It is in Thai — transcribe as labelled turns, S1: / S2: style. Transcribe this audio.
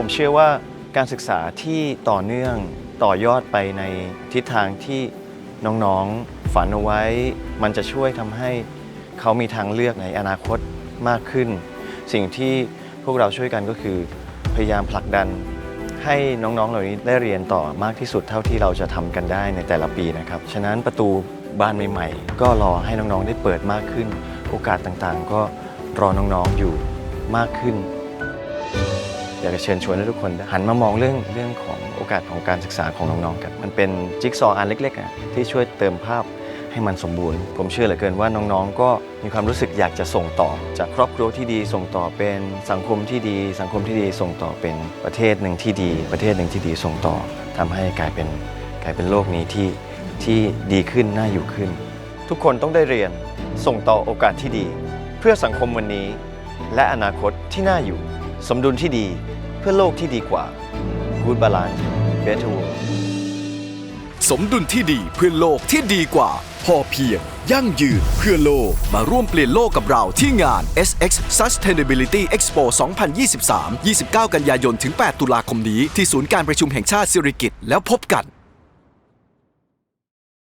S1: ผมเชื่อว่าการศึกษาที่ต่อเนื่องต่อยอดไปในทิศทางที่น้องๆฝันเอาไว้ มันจะช่วยทำให้เขามีทางเลือกในอนาคตมากขึ้น สิ่งที่พวกเราช่วยกันก็คือพยายามผลักดันให้น้องๆ เหล่านี้ได้เรียนต่อมากที่สุดเท่าที่เราจะทำกันได้ในแต่ละปีนะครับ ฉะนั้นประตูบานใหม่ๆ ก็รอให้น้องๆ ได้เปิดมากขึ้น โอกาสต่างๆ ก็รอน้องๆ อยู่มากขึ้น อยากจะเชิญชวนให้ทุกคนหันมามองเรื่องเรื่องของโอกาสของการศึกษาของน้องๆกัน มันเป็นจิ๊กซอว์อันเล็กๆอะที่ช่วยเติมภาพให้มันสมบูรณ์ ผมเชื่อเหลือเกินว่าน้องๆ ก็มีความรู้สึกอยากจะส่งต่อ จากครอบครัวที่ดีส่งต่อเป็นสังคมที่ดี สังคมที่ดีส่งต่อเป็นประเทศหนึ่งที่ดี ประเทศหนึ่งที่ดีส่งต่อทำให้กลายเป็นกลายเป็นโลกนี้ที่ที่ดีขึ้นน่าอยู่ขึ้น ทุกคนต้องได้เรียนส่งต่อโอกาสที่ดี เพื่อสังคมวันนี้ และอนาคตที่น่าอยู่ สมดุลที่ดี พื่อโลกที่ดีกว่า Good Balance Better World
S2: สมดุลที่ดีเพื่อโลกที่ดีกว่า พอเพียง ยั่งยืนเพื่อโลก มาร่วมเปลี่ยนโลกกับเราที่งาน SX Sustainability Expo 2023 29 กันยายนถึง 8 ตุลาคมนี้ ที่ศูนย์การประชุมแห่งชาติสิริกิติ์แล้วพบกัน